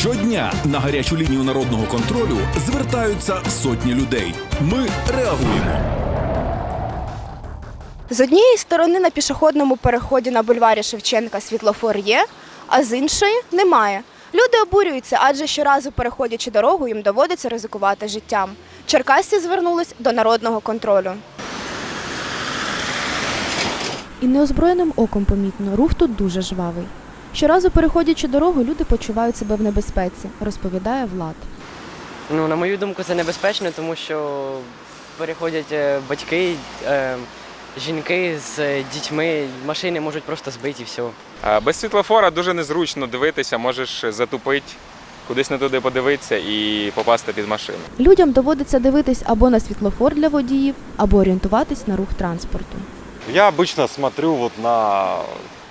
Щодня на гарячу лінію народного контролю звертаються сотні людей. Ми реагуємо. З однієї сторони на пішохідному переході на бульварі Шевченка світлофор є, а з іншої немає. Люди обурюються, адже щоразу переходячи дорогу, їм доводиться ризикувати життям. Черкасці звернулись до народного контролю. І неозброєним оком помітно, рух тут дуже жвавий. Щоразу переходячи дорогу, люди почувають себе в небезпеці, розповідає Влад. Ну, на мою думку, це небезпечно, тому що переходять е, батьки, е, жінки з е, дітьми, машини можуть просто збити і все. Без світлофора дуже незручно дивитися, можеш затупити, кудись не туди подивитися і попасти під машину. Людям доводиться дивитись або на світлофор для водіїв, або орієнтуватись на рух транспорту. Я обычно смотрю вот на...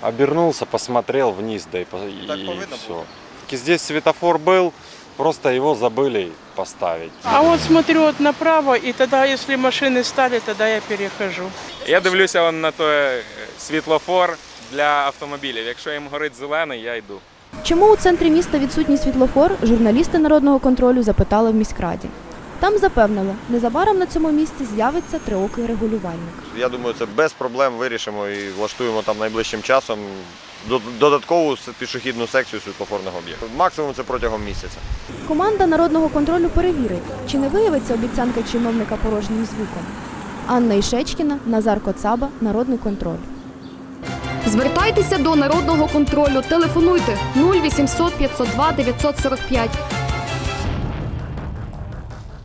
Обернулся, посмотрел вниз, да и, по- и все. Здесь светофор был, просто его забыли поставить. А вот смотрю вот направо, и тогда, если машины стали, тогда я перехожу. Я дивлюся он на той е, світлофор для автомобілів. Якщо їм горить зелений, я йду. Чому у центрі міста відсутній світлофор, журналісти народного контролю запитали в міськраді. Там запевнили, незабаром на цьому місці з'явиться триокий регулювальник. Я думаю, це без проблем вирішимо і влаштуємо там найближчим часом до- додаткову пішохідну секцію світлофорного об'єкту. Максимум це протягом місяця. Команда народного контролю перевірить, чи не виявиться обіцянка чиновника порожнім звуком. Анна Ішечкіна, Назар Коцаба, Народний контроль. Звертайтеся до народного контролю. Телефонуйте 0800 502 945